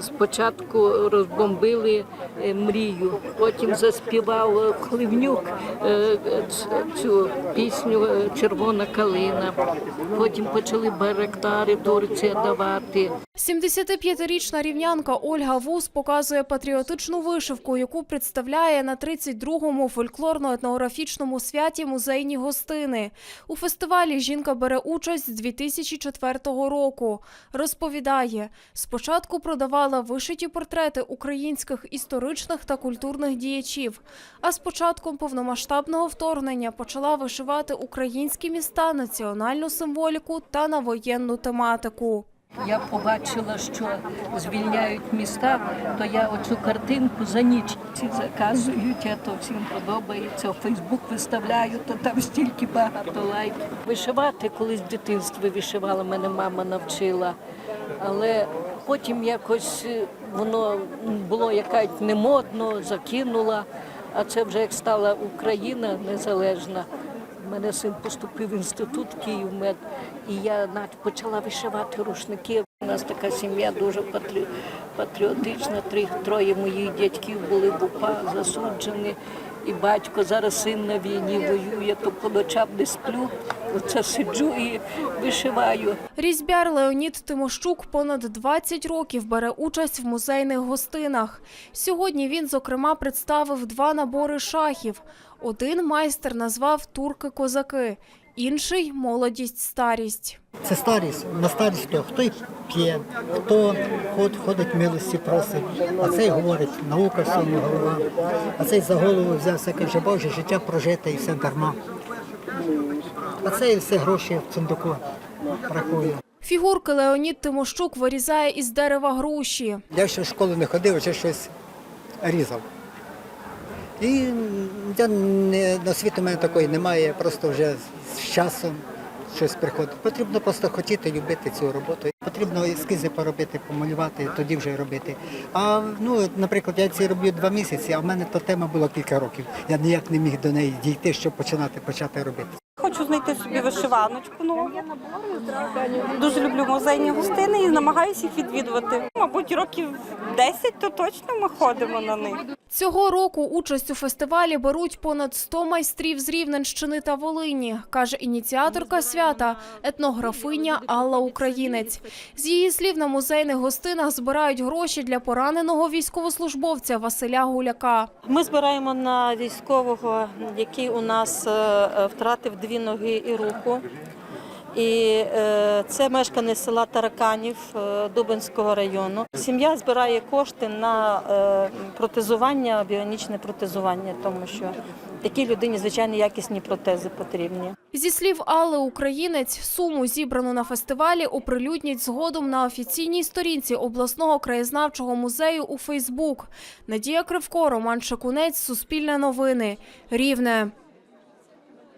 Спочатку розбомбили е, мрію, потім заспівав Хливнюк е, цю пісню е, Червона калина. Потім почали барактари Турція давати. 75-річна рівнянка Ольга Вус показує патріотичну вишивку, яку представляє на 32-му фольклорно-етнографічному святі музейні гостини. У фестивалі жінка бере участь з 2004 року. Розповідає, спочатку продавала вишиті портрети українських історичних та культурних діячів, а з початком повномасштабного вторгнення почала вишивати українські міста, національну символіку та на воєнну тематику. Я побачила, що звільняють міста, то я оцю картинку за ніч всі заказують, а то всім подобається. У Фейсбук виставляю, то там стільки багато лайків. Вишивати колись в дитинстві вишивала, мене мама навчила. Але потім якось е, воно було якась немодно, закинула. А це вже як стала Україна незалежна. У мене син поступив в інститут Київмед, і я почала вишивати рушники. У нас така сім'я дуже патрі- патріотична. Три, троє моїх дядьків були в УПА засуджені. І батько зараз син на війні воює, то по ночам не сплю. Оце сиджу і вишиваю. Різьбяр Леонід Тимощук понад 20 років бере участь в музейних гостинах. Сьогодні він, зокрема, представив два набори шахів. Один майстер назвав турки-козаки, інший молодість старість. Це старість. На старість хто? Хто й п'є, хто ход, ходить милості просить, а цей говорить, наука всьому голова. А цей за голову взявся, каже, Боже, життя прожите і все дарма. А цей все гроші в сундуку рахує. Фігурки Леонід Тимощук вирізає із дерева груші. Я ще в школу не ходив, ще щось різав. І я не, на світ у мене такої немає, просто вже з часом щось приходить. Потрібно просто хотіти любити цю роботу. Потрібно ескізи поробити, помалювати, тоді вже робити. А ну, наприклад, я ці роблю два місяці, а в мене та тема була кілька років. Я ніяк не міг до неї дійти, щоб починати почати робити. Хочу знайти собі вишиваночку нову. Дуже люблю музейні гостини і намагаюся їх відвідувати. Мабуть, років 10 то точно ми ходимо на них. Цього року участь у фестивалі беруть понад 100 майстрів з Рівненщини та Волині, каже ініціаторка свята, етнографиня Алла Українець. З її слів, на музейних гостинах збирають гроші для пораненого військовослужбовця Василя Гуляка. Ми збираємо на військового, який у нас е, е, втратив дві ноги і руку. І е, це мешканець села Тараканів е, Дубинського району. Сім'я збирає кошти на е, протезування, біонічне протезування, тому що такій людині звичайно якісні протези потрібні. Зі слів Алли Українець, суму зібрану на фестивалі оприлюднять згодом на офіційній сторінці обласного краєзнавчого музею у Фейсбук. Надія Кривко, Роман Шакунець, Суспільне новини, Рівне.